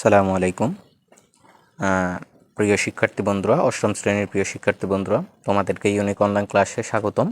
সালামু আলাইকুম। প্রিয় শিক্ষার্থী বন্ধুরা, অষ্টম শ্রেণির প্রিয় শিক্ষার্থী বন্ধুরা, তোমাদেরকে ইউনিক অনলাইন ক্লাসে স্বাগতম।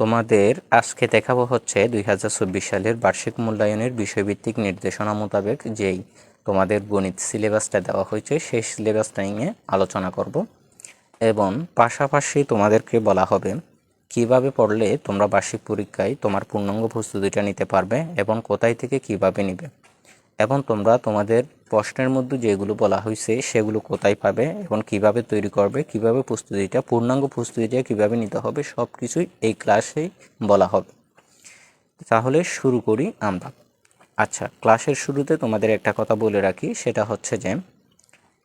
তোমাদের আজকে দেখাবো হচ্ছে দুই হাজার চব্বিশ সালের বার্ষিক মূল্যায়নের বিষয়ভিত্তিক নির্দেশনা মোতাবেক যেই তোমাদের গণিত সিলেবাসটা দেওয়া হয়েছে, সেই সিলেবাসটা নিয়ে আলোচনা করব। এবং পাশাপাশি তোমাদেরকে বলা হবে, কীভাবে পড়লে তোমরা বার্ষিক পরীক্ষায় তোমার পূর্ণাঙ্গ প্রস্তুতিটা নিতে পারবে এবং কোথায় থেকে কীভাবে নিবে। এবং তোমরা তোমাদের প্রশ্নের মধ্যে যেগুলো বলা হয়েছে সেগুলো কোথায় পাবে এবং কীভাবে তৈরি করবে, কীভাবে প্রস্তুতিটা, পূর্ণাঙ্গ প্রস্তুতিটা কীভাবে নিতে হবে সব কিছুই এই ক্লাসেই বলা হবে। তাহলে শুরু করি আমরা। আচ্ছা ক্লাসের শুরুতে তোমাদের একটা কথা বলে রাখি, সেটা হচ্ছে যে,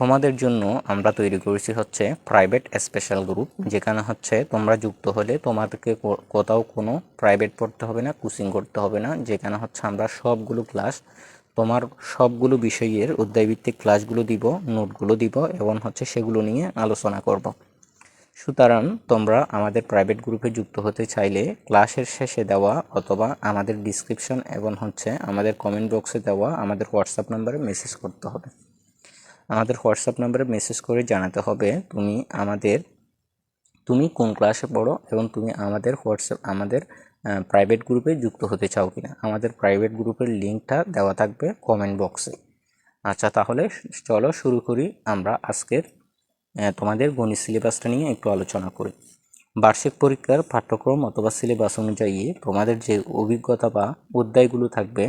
তোমাদের জন্য আমরা তৈরি করেছি হচ্ছে প্রাইভেট স্পেশাল গ্রুপ যেখানে হচ্ছে তোমরা যুক্ত হলে তোমাদেরকে কোথাও কোনো প্রাইভেট পড়তে হবে না কোচিং করতে হবে না, যেখানে হচ্ছে আমরা সবগুলো ক্লাস তোমার সবগুলো বিষয়ের অধ্যায়ভিত্তিক ক্লাসগুলো দিব নোটগুলো দিব এবং হচ্ছে সেগুলো নিয়ে আলোচনা করব। সুতরাং তোমরা আমাদের প্রাইভেট গ্রুপে যুক্ত হতে চাইলে ক্লাসের শেষে দেওয়া অথবা আমাদের ডিসক্রিপশন এবং হচ্ছে আমাদের কমেন্ট বক্সে দেওয়া আমাদের হোয়াটসঅ্যাপ নাম্বারে মেসেজ করতে হবে। আমাদের হোয়াটসঅ্যাপ নাম্বারে মেসেজ করে জানাতে হবে তুমি আমাদের, তুমি কোন ক্লাসে পড়ো এবং তুমি আমাদের হোয়াটসঅ্যাপ আমাদের প্রাইভেট গ্রুপে যুক্ত হতে চাও কিনা, আমাদের প্রাইভেট গ্রুপের লিঙ্কটা দেওয়া থাকবে কমেন্ট বক্সে আচ্ছা তাহলে চলো শুরু করি আমরা আজকের তোমাদের গণিত সিলেবাসটা নিয়ে একটু আলোচনা করি। বার্ষিক পরীক্ষার পাঠ্যক্রম অথবা সিলেবাস অনুযায়ী তোমাদের যে অভিজ্ঞতা বা অধ্যায়গুলো থাকবে,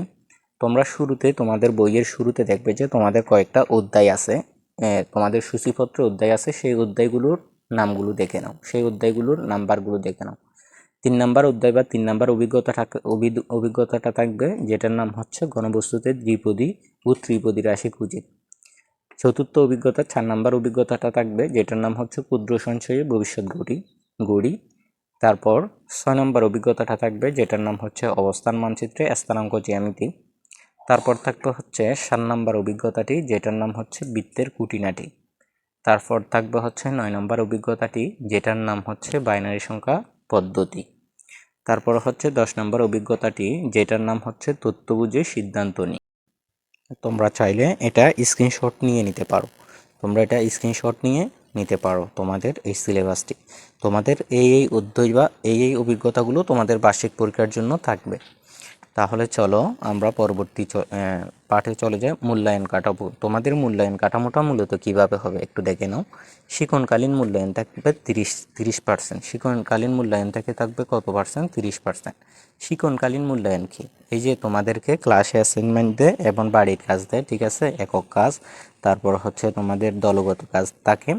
তোমরা শুরুতে, তোমাদের বইয়ের শুরুতে দেখবে যে তোমাদের কয়েকটা অধ্যায় আছে তোমাদের সূচিপত্র অধ্যায় আছে, সেই অধ্যায়গুলোর নামগুলো দেখে নাও, সেই অধ্যায়গুলোর নাম্বারগুলো দেখে নাও। তিন নাম্বার অধ্যায় বা তিন নাম্বার অভিজ্ঞতা অভিজ্ঞতাটা থাকবে, যেটার নাম হচ্ছে গণবস্তুতে দ্বিপদী ও ত্রিপদী রাশি খুঁজে। চতুর্থ অভিজ্ঞতা, চার নাম্বার অভিজ্ঞতাটা থাকবে, যেটার নাম হচ্ছে ক্ষুদ্র সঞ্চয়ে ভবিষ্যৎ গড়ি গড়ি। তারপর ছয় নম্বর অভিজ্ঞতাটা থাকবে, যেটার নাম হচ্ছে অবস্থান মানচিত্রে স্থানাঙ্ক জ্যামিতি। তারপর থাকবে হচ্ছে সাত নম্বর অভিজ্ঞতাটি, যেটার নাম হচ্ছে বৃত্তের কুটিনাটি তারপর থাকবে হচ্ছে নয় নম্বর অভিজ্ঞতাটি, যেটার নাম হচ্ছে বাইনারি সংখ্যা পদ্ধতি। তারপর হচ্ছে দশ নম্বর অভিজ্ঞতাটি, যেটার নাম হচ্ছে তথ্য বুঝে সিদ্ধান্ত নিই তোমরা চাইলে এটা স্ক্রিনশট নিয়ে নিতে পারো। তোমরা এটা স্ক্রিনশট নিয়ে নিতে পারো তোমাদের এই সিলেবাসটি। তোমাদের এই এই অধ্যয় বা এই এই অভিজ্ঞতাগুলো তোমাদের বার্ষিক পরীক্ষার জন্য থাকবে। তাহলে চলো আমরা পরবর্তী পাঠে চলে যাই মূল্যায়ন কাঠামো। তোমাদের মূল্যায়ন কাঠামোটা মূলত কীভাবে হবে একটু দেখে নাও। শিক্ষণকালীন মূল্যায়ন থাকবে তিরিশ তিরিশ পার্সেন্ট শিক্ষণকালীন মূল্যায়ন থেকে থাকবে কত পার্সেন্ট তিরিশ পার্সেন্ট শিক্ষণকালীন মূল্যায়ন কি? এই যে তোমাদেরকে ক্লাসে অ্যাসাইনমেন্ট দেয় এবং বাড়ির কাজ দেয়, ঠিক আছে? একক কাজ। তারপর হচ্ছে তোমাদের দলগত কাজ। থাকে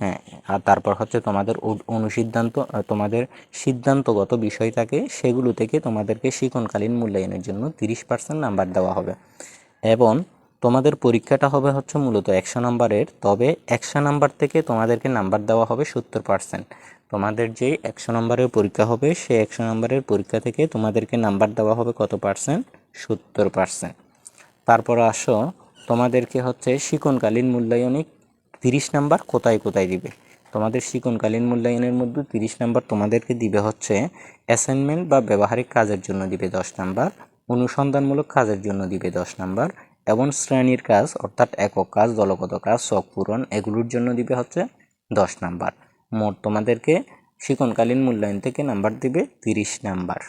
হ্যাঁ আর তারপর হচ্ছে তোমাদের অনুসিদ্ধান্ত তোমাদের সিদ্ধান্তগত বিষয় থাকে সেগুলো থেকে তোমাদেরকে শিক্ষণকালীন মূল্যায়নের জন্য তিরিশ পার্সেন্ট নাম্বার দেওয়া হবে। এবং তোমাদের পরীক্ষাটা হবে হচ্ছে মূলত একশো নাম্বারের, তবে একশো নাম্বার থেকে তোমাদেরকে নাম্বার দেওয়া হবে সত্তর পার্সেন্ট। তোমাদের যে একশো নম্বরের পরীক্ষা হবে, সে একশো নম্বরের পরীক্ষা থেকে তোমাদেরকে নাম্বার দেওয়া হবে কত পার্সেন্ট? সত্তর পার্সেন্ট। তারপর আসো, তোমাদেরকে হচ্ছে শিক্ষণকালীন মূল্যায়নে তিরিশ নাম্বার কোথায় কোথায় দিবে? তোমাদের শিক্ষণকালীন মূল্যায়নের মধ্যে তিরিশ নাম্বার তোমাদেরকে দিবে হচ্ছে অ্যাসাইনমেন্ট বা ব্যবহারিক কাজের জন্য দিবে দশ নাম্বার, অনুসন্ধানমূলক কাজের জন্য দিবে দশ নাম্বার এবং শ্রেণির কাজ অর্থাৎ একক কাজ, দলগত কাজ, শখ পূরণ এগুলোর জন্য দিবে হচ্ছে দশ নাম্বার। মোট তোমাদেরকে শিক্ষণকালীন মূল্যায়ন থেকে নাম্বার দিবে তিরিশ নাম্বার।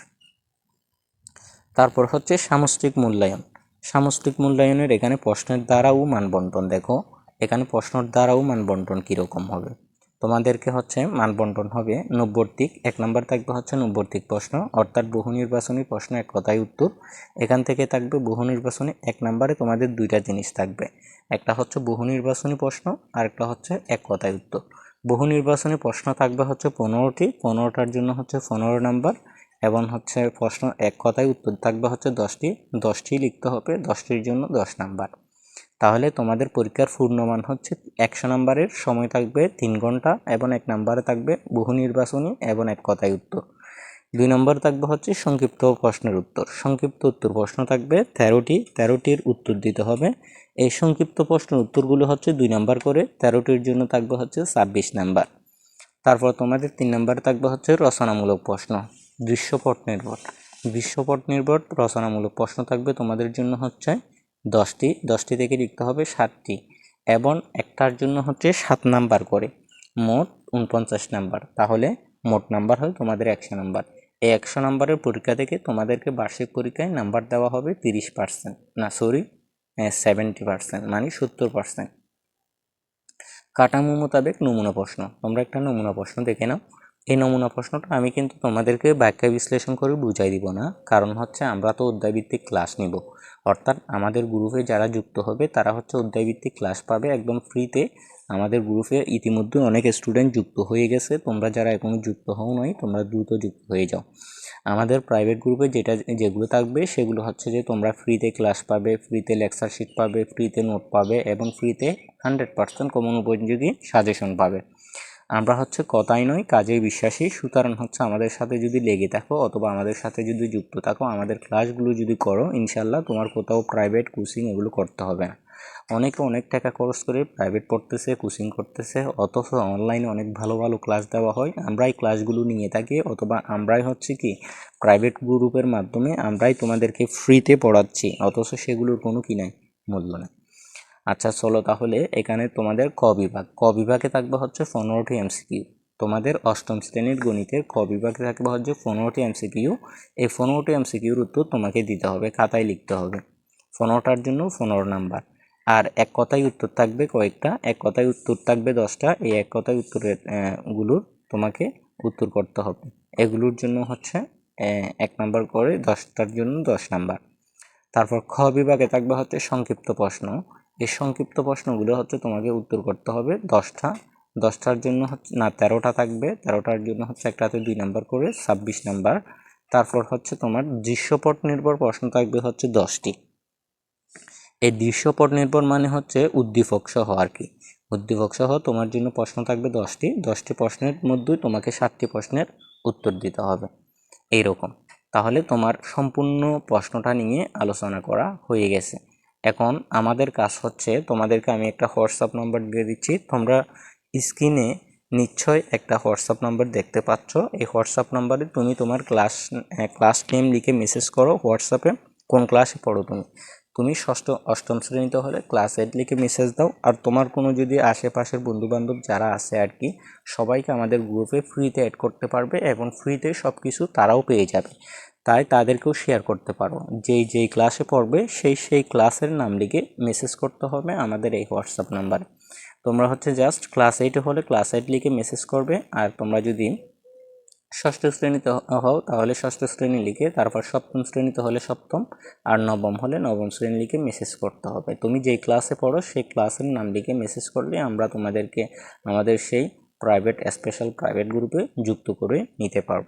তারপর হচ্ছে সামষ্টিক মূল্যায়ন। সামষ্টিক মূল্যায়নের এখানে প্রশ্নের দ্বারাও মানবন্টন দেখো। এখানে প্রশ্নর দ্বারাও মানবন্টন কীরকম হবে? তোমাদেরকে হচ্ছে মানবন্টন হবে নব্বর্তিক এক নম্বর থাকবে হচ্ছে নব্বর্তিক প্রশ্ন। অর্থাৎ বহু নির্বাচনী প্রশ্ন এক কথায় উত্তর। এখান থেকে থাকবে বহু নির্বাচনী এক নম্বরে তোমাদের দুইটা জিনিস থাকবে। একটা হচ্ছে বহু নির্বাচনী প্রশ্ন আর একটা হচ্ছে এক কথায় উত্তর। বহু নির্বাচনী প্রশ্ন থাকবে হচ্ছে পনেরোটি। পনেরোটার জন্য হচ্ছে পনেরো নাম্বার এবং হচ্ছে প্রশ্ন এক কথায় উত্তর থাকবে হচ্ছে দশটি। দশটি লিখতে হবে, দশটির জন্য দশ নাম্বার। তাহলে তোমাদের পরীক্ষার পূর্ণমান হচ্ছে একশো নাম্বারের, সময় থাকবে তিন ঘণ্টা এবং এক নাম্বারে থাকবে বহু নির্বাচনী এবং এক কথায় উত্তর। দুই নম্বর থাকবে হচ্ছে সংক্ষিপ্ত প্রশ্নের উত্তর। সংক্ষিপ্ত উত্তর প্রশ্ন থাকবে, তেরোটি, তেরোটির উত্তর দিতে হবে। এই সংক্ষিপ্ত প্রশ্নের উত্তরগুলো হচ্ছে দুই নাম্বার করে, তেরোটির জন্য থাকবে হচ্ছে ছাব্বিশ নাম্বার। তারপর তোমাদের তিন নাম্বার থাকবে হচ্ছে রচনামূলক প্রশ্ন, দৃশ্যপট নির্ভর। দৃশ্যপট নির্ভর, রচনামূলক প্রশ্ন থাকবে তোমাদের জন্য হচ্ছে দশটি দশটি থেকে লিখতে হবে সাতটি। এবং একটার জন্য হচ্ছে সাত নাম্বার করে। মোট উনপঞ্চাশ নাম্বার। তাহলে মোট নাম্বার হয় তোমাদের একশো নাম্বার। এই একশো নাম্বারের পরীক্ষা থেকে তোমাদেরকে বার্ষিক পরীক্ষায় নাম্বার দেওয়া হবে তিরিশ পার্সেন্ট। না, সরি সেভেন্টি পার্সেন্ট মানে সত্তর পার্সেন্ট। কাঠামো মোতাবেক নমুনা প্রশ্ন। তোমরা একটা নমুনা প্রশ্ন দেখে নাও। এই নমুনা প্রশ্নটা আমি কিন্তু তোমাদেরকে ব্যাখ্যা বিশ্লেষণ করে বুঝাই দিব না। কারণ হচ্ছে আমরা তো অধ্যায়ভিত্তিক ক্লাস নিব। অর্থাৎ আমাদের গ্রুপে যারা যুক্ত হবে, তারা হচ্ছে অধ্যায়ভিত্তিক ক্লাস পাবে একদম ফ্রিতে আমাদের গ্রুপে ইতিমধ্যে অনেক স্টুডেন্ট যুক্ত হয়ে গেছে। তোমরা যারা এখনও যুক্ত হও নাই, তোমরা দ্রুত যুক্ত হয়ে যাও। আমাদের প্রাইভেট গ্রুপে যেটা, যেগুলো থাকবে, সেগুলো হচ্ছে যে তোমরা ফ্রিতে ক্লাস পাবে ফ্রিতে লেকচার শিট পাবে ফ্রিতে নোট পাবে এবং ফ্রিতে হান্ড্রেড পার্সেন্ট কমন উপযোগী সাজেশন পাবে। আমরা হচ্ছে কথাই নয় কাজে বিশ্বাসী। সুতরাং হচ্ছে আমাদের সাথে যদি লেগে থাকো অথবা আমাদের সাথে যদি যুক্ত থাকো, আমাদের ক্লাসগুলো যদি করো ইনশাল্লাহ তোমার কোথাও প্রাইভেট কোচিং এগুলো করতে হবে না। অনেকে অনেক টাকা খরচ করে প্রাইভেট পড়তেছে কোচিং করতেছে, অথচ অনলাইনে অনেক ভালো ভালো ক্লাস দেওয়া হয়। আমরাই ক্লাসগুলো নিয়ে থাকি অথবা আমরাই হচ্ছে কি প্রাইভেট গ্রুপের মাধ্যমে আমরাই তোমাদেরকে ফ্রিতে পড়াচ্ছি, অথচ সেগুলোর কোনো কি নাই? মূল্য নেই। আচ্ছা চলো তাহলে এখানে তোমাদের ক বিভাগ। ক বিভাগে থাকবে হচ্ছে পনেরোটি এমসিকিউ তোমাদের অষ্টম শ্রেণির গণিতের ক বিভাগে থাকবে হচ্ছে পনেরোটি এমসিকিউ এই পনেরোটি এমসিকিউর উত্তর তোমাকে দিতে হবে, খাতায় লিখতে হবে। পনেরোটার জন্য পনেরো নাম্বার। আর এক কথায় উত্তর থাকবে কয়েকটা, এক কথায় উত্তর থাকবে দশটা, এই এক কথায় উত্তরেরগুলোর তোমাকে উত্তর করতে হবে। এগুলোর জন্য হচ্ছে এক নাম্বার করে দশটার জন্য দশ নাম্বার। তারপর খ বিভাগে থাকবে হচ্ছে সংক্ষিপ্ত প্রশ্ন। এই সংক্ষিপ্ত প্রশ্নগুলো হচ্ছে তোমাকে উত্তর করতে হবে দশটা। দশটার জন্য হচ্ছে না, তেরোটা থাকবে। তেরোটার জন্য হচ্ছে একটাতে দুই নাম্বার করে ছাব্বিশ নাম্বার। তারপর হচ্ছে তোমার দৃশ্যপট নির্ভর প্রশ্ন থাকবে হচ্ছে দশটি। এই দৃশ্যপট নির্ভর মানে হচ্ছে উদ্দীপক সহ আর কি। উদ্দীপক সহ তোমার জন্য প্রশ্ন থাকবে দশটি। দশটি প্রশ্নের মধ্যেই তোমাকে সাতটি প্রশ্নের উত্তর দিতে হবে। এইরকম। তাহলে তোমার সম্পূর্ণ প্রশ্নটা নিয়ে আলোচনা করা হয়ে গেছে। এখন আমাদের কাজ হচ্ছে তোমাদেরকে আমি একটা হোয়াটসঅ্যাপ নাম্বার দিয়ে দিচ্ছি। তোমরা স্ক্রিনে নিশ্চয় একটা হোয়াটসঅ্যাপ নাম্বার দেখতে পাচ্ছ। এই হোয়াটসঅ্যাপ নাম্বারে তুমি তোমার ক্লাস ক্লাস নেম লিখে মেসেজ করো হোয়াটসঅ্যাপে, কোন ক্লাসে পড়ো তুমি। তুমি ষষ্ঠ, অষ্টম শ্রেণীতে হলে ক্লাস এইট লিখে মেসেজ দাও। আর তোমার কোনো যদি আশেপাশের বন্ধুবান্ধব যারা আছে আর কি, সবাইকে আমাদের গ্রুপে ফ্রিতে অ্যাড করতে পারবে এবং ফ্রিতে সব কিছু তারাও পেয়ে যাবে। তাই তাদেরকেও শেয়ার করতে পারো। যেই যেই ক্লাসে পড়বে, সেই সেই ক্লাসের নাম লিখে মেসেজ করতে হবে আমাদের এই হোয়াটসঅ্যাপ নাম্বারে তোমরা হচ্ছে জাস্ট ক্লাস এইটে হলে ক্লাস এইট লিখে মেসেজ করবে, আর তোমরা যদি ষষ্ঠ শ্রেণীতে হও, তাহলে ষষ্ঠ শ্রেণি লিখে, তারপর সপ্তম শ্রেণীতে হলে সপ্তম, আর নবম হলে নবম শ্রেণি লিখে মেসেজ করতে হবে। তুমি যেই ক্লাসে পড়ো, সেই ক্লাসের নাম লিখে মেসেজ করলে আমরা তোমাদেরকে আমাদের সেই প্রাইভেট স্পেশাল প্রাইভেট গ্রুপে যুক্ত করে নিতে পারব।